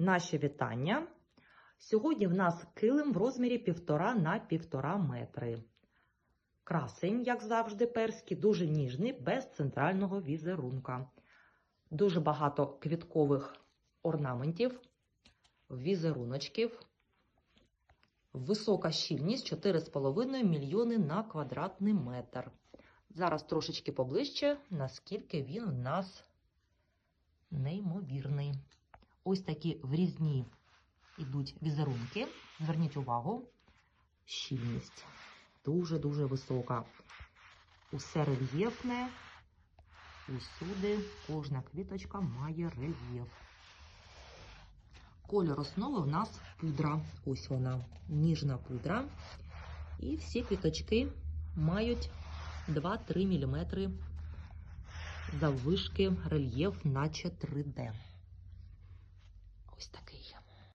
Наші вітання. Сьогодні в нас килим в розмірі 1,5 на 1,5 метри. Красень, як завжди, перський, дуже ніжний, без центрального візерунка. Дуже багато квіткових орнаментів, візеруночків. Висока щільність 4,5 мільйони на квадратний метр. Зараз трошечки поближче, наскільки він у нас неймовірний. Ось такі врізні йдуть візерунки. Зверніть увагу, щільність дуже-дуже висока. Усе рельєфне, усюди кожна квіточка має рельєф. Кольор основи в нас пудра. Ось вона, ніжна пудра. І всі квіточки мають 2-3 мм заввишки рельєф, наче 3D. Ось такий.